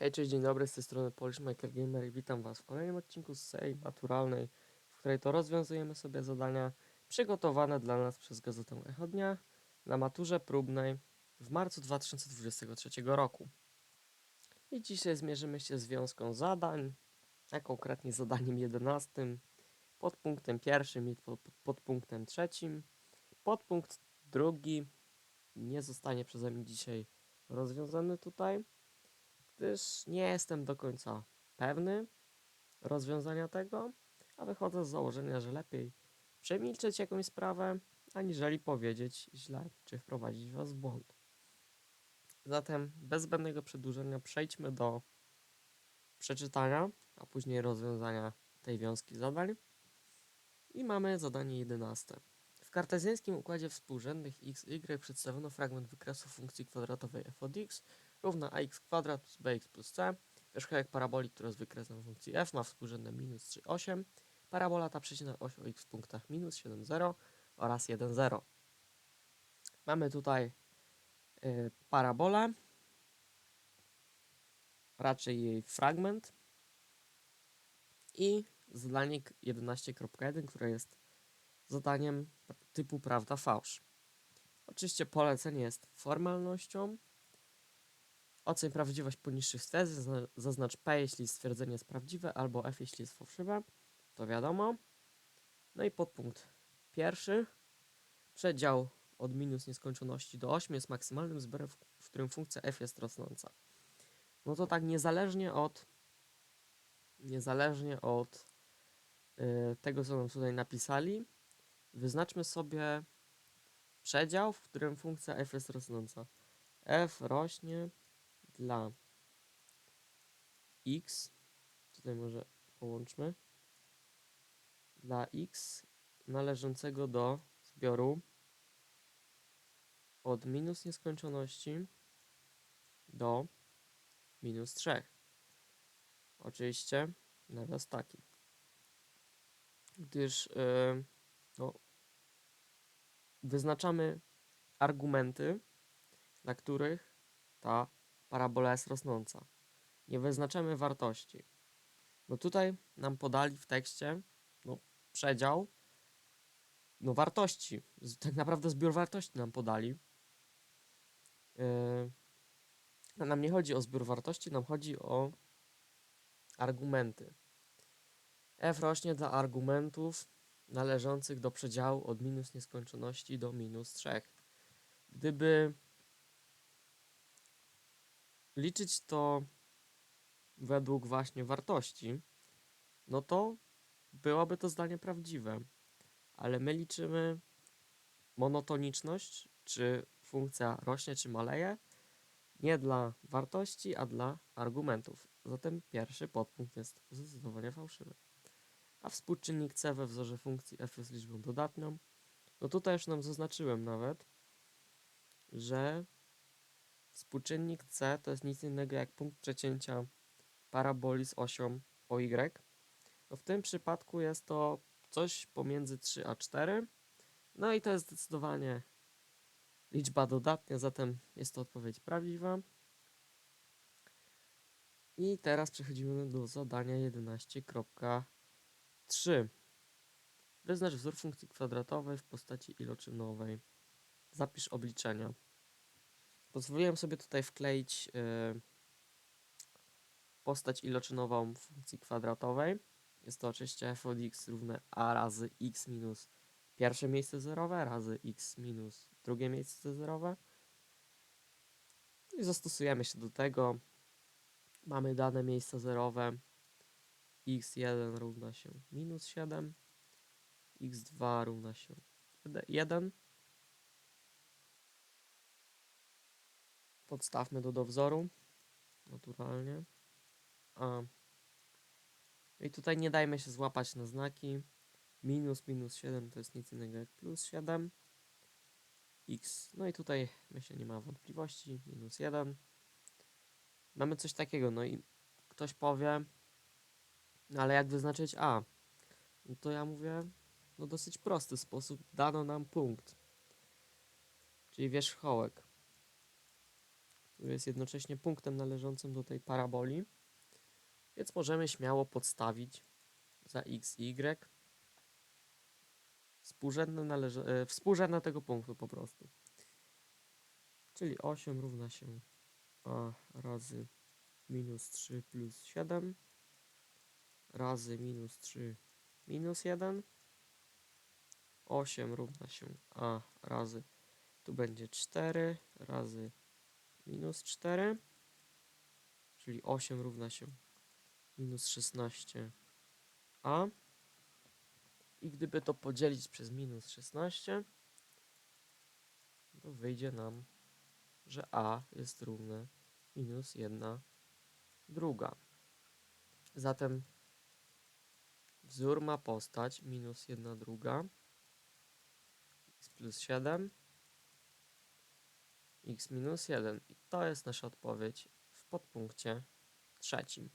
Hej, cześć, dzień dobry, z tej strony Polish Michael Gamer i witam Was w kolejnym odcinku z serii maturalnej, w której to rozwiązujemy sobie zadania przygotowane dla nas przez gazetę Echo Dnia na maturze próbnej w marcu 2023 roku. I dzisiaj zmierzymy się z wiązką zadań, a konkretnie zadaniem 11, podpunktem pierwszym i pod, podpunktem trzecim. Podpunkt drugi nie zostanie przeze mnie dzisiaj rozwiązany tutaj gdyż nie jestem do końca pewny rozwiązania tego, a wychodzę z założenia, że lepiej przemilczeć jakąś sprawę, aniżeli powiedzieć źle, czy wprowadzić was w błąd. Zatem bez zbędnego przedłużenia przejdźmy do przeczytania, a później rozwiązania tej wiązki zadań. I mamy zadanie 11. W kartezjańskim układzie współrzędnych x, y przedstawiono fragment wykresu funkcji kwadratowej f od x równa ax kwadrat plus bx plus c. Wierzchołek paraboli, która jest wykresem funkcji f, ma współrzędne minus 3, 8. Parabola ta przecina oś o x w punktach minus 7, 0 oraz 1, 0. Mamy tutaj y, parabolę, raczej jej fragment i zadanie 11.1, które jest zadaniem typu prawda fałsz. Oczywiście polecenie jest formalnością, Oceń prawdziwość poniższych zazna- zaznacz P, jeśli stwierdzenie jest prawdziwe, albo F, jeśli jest fałszywe. To wiadomo. No i podpunkt pierwszy. Przedział od minus nieskończoności do 8 jest maksymalnym zbiorem, w, w którym funkcja F jest rosnąca. No to tak niezależnie od niezależnie od y, tego, co nam tutaj napisali, wyznaczmy sobie przedział, w którym funkcja F jest rosnąca. F rośnie dla x, tutaj może połączmy, dla x należącego do zbioru od minus nieskończoności do minus 3. Oczywiście nawias taki. Gdyż yy, no, wyznaczamy argumenty, dla których ta parabola jest rosnąca. Nie wyznaczamy wartości. No tutaj nam podali w tekście no, przedział no, wartości. Tak naprawdę zbiór wartości nam podali. Yy, nam nie chodzi o zbiór wartości, nam chodzi o argumenty. F rośnie dla argumentów należących do przedziału od minus nieskończoności do minus 3. Gdyby liczyć to według właśnie wartości, no to byłoby to zdanie prawdziwe. Ale my liczymy monotoniczność, czy funkcja rośnie, czy maleje, nie dla wartości, a dla argumentów. Zatem pierwszy podpunkt jest zdecydowanie fałszywy. A współczynnik c we wzorze funkcji f jest liczbą dodatnią. No tutaj już nam zaznaczyłem nawet, że Współczynnik c to jest nic innego jak punkt przecięcia paraboli z osią OY. No w tym przypadku jest to coś pomiędzy 3 a 4. No i to jest zdecydowanie liczba dodatnia, zatem jest to odpowiedź prawdziwa. I teraz przechodzimy do zadania 11.3. Wyznacz wzór funkcji kwadratowej w postaci iloczynowej. Zapisz obliczenia. Pozwoliłem sobie tutaj wkleić yy, postać iloczynową funkcji kwadratowej. Jest to oczywiście f od x równe a razy x minus pierwsze miejsce zerowe razy x minus drugie miejsce zerowe. I zastosujemy się do tego. Mamy dane miejsca zerowe. X1 równa się minus 7, x2 równa się 1. Podstawmy to do wzoru. Naturalnie. A. I tutaj nie dajmy się złapać na znaki. Minus, minus 7 to jest nic innego jak plus 7. X. No i tutaj myślę nie ma wątpliwości. Minus 1. Mamy coś takiego. No i ktoś powie, no ale jak wyznaczyć A? No to ja mówię, no dosyć prosty sposób. Dano nam punkt. Czyli wierzchołek który jest jednocześnie punktem należącym do tej paraboli. Więc możemy śmiało podstawić za x y współrzędne, należy- e, współrzędne tego punktu po prostu. Czyli 8 równa się a razy minus 3 plus 7 razy minus 3 minus 1 8 równa się a razy. Tu będzie 4 razy minus 4 czyli 8 równa się minus 16 a. I gdyby to podzielić przez minus 16 to wyjdzie nam, że a jest równe minus 1 druga. Zatem wzór ma postać minus 1 druga x plus 7 x minus 1 i to jest nasza odpowiedź w podpunkcie trzecim.